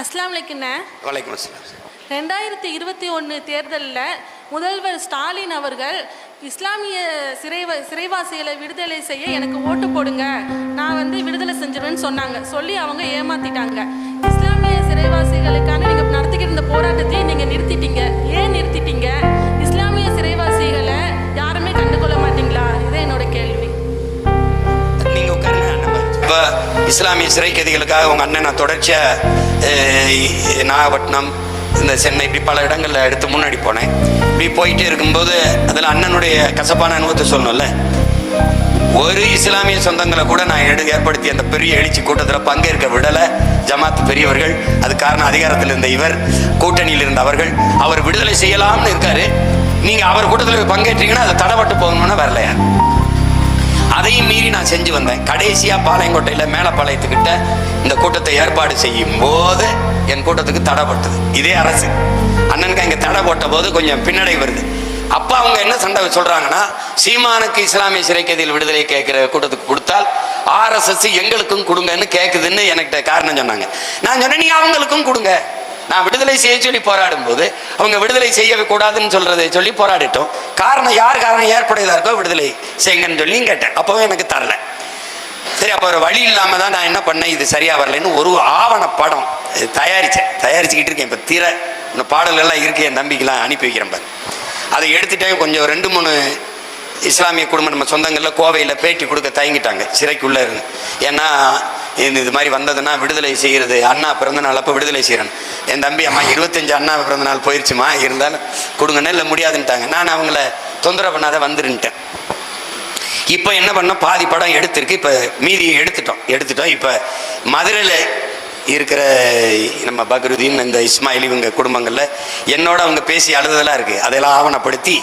அஸ்லாம் வலைக்குண்ணே வலைக்கம் ரெண்டாயிரத்தி இருபத்தி ஒன்று தேர்தலில் முதல்வர் ஸ்டாலின் அவர்கள் இஸ்லாமிய சிறைவ சிறைவாசிகளை விடுதலை செய்ய எனக்கு ஓட்டு போடுங்க. நான் வந்து விடுதலை செஞ்சிருவேன்னு சொன்னாங்க. சொல்லி அவங்க ஏமாத்திட்டாங்க. இஸ்லாமிய சிறைவாசிகளுக்கான நீங்கள் நடத்திக்கிட்டு இருந்த போராட்டத்தையும் நீங்கள் நிறுத்திட்டீங்க. ஏன் இஸ்லாமிய சிறை கைதிகளுக்காக உங்க அண்ணன் நான் தொடர்ச்சியா நாகப்பட்டினம் இந்த சென்னை இப்படி பல இடங்கள்ல எடுத்து முன்னாடி போனேன். இப்படி போயிட்டே இருக்கும்போது அதில் அண்ணனுடைய கசப்பான அனுபவத்தை சொல்லணும்ல? ஒரு இஸ்லாமிய சொந்தங்களை கூட நான் எடு ஏற்படுத்தி அந்த பெரிய எழுச்சி கூட்டத்தில் பங்கேற்க விடலை. ஜமாத் பெரியவர்கள் அது காரணம் அதிகாரத்தில் இருந்த இவர் கூட்டணியில் இருந்த அவர்கள். அவர் விடுதலை செய்யலாம்னு இருக்காரு. நீங்க அவர் கூட்டத்தில் பங்கேற்றீங்கன்னா அதை தடைப்பட்டு போகணும்னு வரலையா? அதையும் மீறி நான் செஞ்சு வந்தேன். கடைசியா பாளையங்கோட்டையில மேலப்பாளையத்துக்கிட்ட இந்த கூட்டத்தை ஏற்பாடு செய்யும் போது என் கூட்டத்துக்கு தடைப்பட்டது இதே அரசு. அண்ணனுக்கு இங்கே தடை போட்ட போது கொஞ்சம் பின்னடை வருது. அப்போ அவங்க என்ன சண்டை சொல்றாங்கன்னா சீமானுக்கு இஸ்லாமிய சிறை விடுதலை கேட்கிற கூட்டத்துக்கு கொடுத்தால் ஆர்எஸ்எஸ் எங்களுக்கும் கொடுங்கன்னு கேட்குதுன்னு என்கிட்ட காரணம் சொன்னாங்க. நான் சொன்னேன் நீ அவங்களுக்கும் கொடுங்க. நான் விடுதலை செய்ய சொல்லி போராடும் போது அவங்க விடுதலை செய்யவே கூடாதுன்னு சொல்றதை சொல்லி போராடிட்டோம். காரணம் யார் காரணம் ஏற்படுதா இருக்கோ விடுதலை செய்யுங்கன்னு சொல்லி கேட்டேன். அப்போவே எனக்கு தரல. சரி அப்போ ஒரு வழி இல்லாம தான் நான் என்ன பண்ணேன்? இது சரியா வரலைன்னு ஒரு ஆவண படம் இது தயாரிச்சேன். தயாரிச்சுக்கிட்டு இருக்கேன். இப்போ தீர இன்னும் பாடல்கள்லாம் இருக்கு. என் நம்பிக்கைலாம் அனுப்பி வைக்கிறேன் பாரு. அதை எடுத்துட்டேன் கொஞ்சம் ரெண்டு மூணு இஸ்லாமிய குடும்பம் நம்ம சொந்தங்களில் கோவையில் பேட்டி கொடுக்க தயங்கிட்டாங்க. சிறைக்குள்ளே இருந்து. ஏன்னா இது இது மாதிரி வந்ததுன்னா விடுதலை செய்கிறது. அண்ணா பிறந்த நாள் அப்போ விடுதலை செய்கிறேன் என் தம்பி அம்மா இருபத்தஞ்சு அண்ணா பிறந்த நாள் போயிடுச்சுமா இருந்தாலும் கொடுங்கன்னு இல்லை முடியாதுன்ட்டாங்க. நான் அவங்கள தொந்தரவு பண்ணாத வந்துருன்ட்டேன். இப்போ என்ன பண்ணோம்? பாதி படம் எடுத்திருக்கு. இப்போ மீதியை எடுத்துட்டோம். எடுத்துட்டோம். இப்போ மதுரையில் இருக்கிற நம்ம பக்ருதீன் இந்த இஸ்மாயில் இவங்க குடும்பங்களில் என்னோட அவங்க பேசி அழுததெல்லாம் இருக்குது அதெல்லாம் ஆவணப்படுத்தி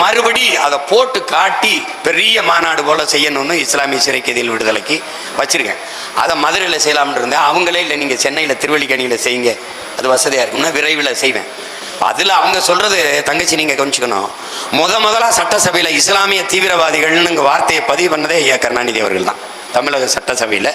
மறுபடி அதை போட்டு காட்டி பெரிய மாநாடு போல செய்யணும்னு இஸ்லாமிய சிறை கைதிகள் விடுதலைக்கு வச்சிருக்கேன். அதை மதுரையில் செய்யலாம்னு இருந்தேன். அவங்களே இல்லை நீங்கள் சென்னையில் திருவள்ளிக்கணியில் செய்யுங்க. அது வசதியாக இருக்கும்னா விரைவில் செய்வேன். அதில் அவங்க சொல்கிறது தங்கச்சி நீங்கள் கவனிச்சுக்கணும். முத முதலாக சட்டசபையில் இஸ்லாமிய தீவிரவாதிகள்னு வார்த்தையை பதிவு பண்ணதே ஐயா கருணாநிதி அவர்கள் தான். தமிழக சட்டசபையில்.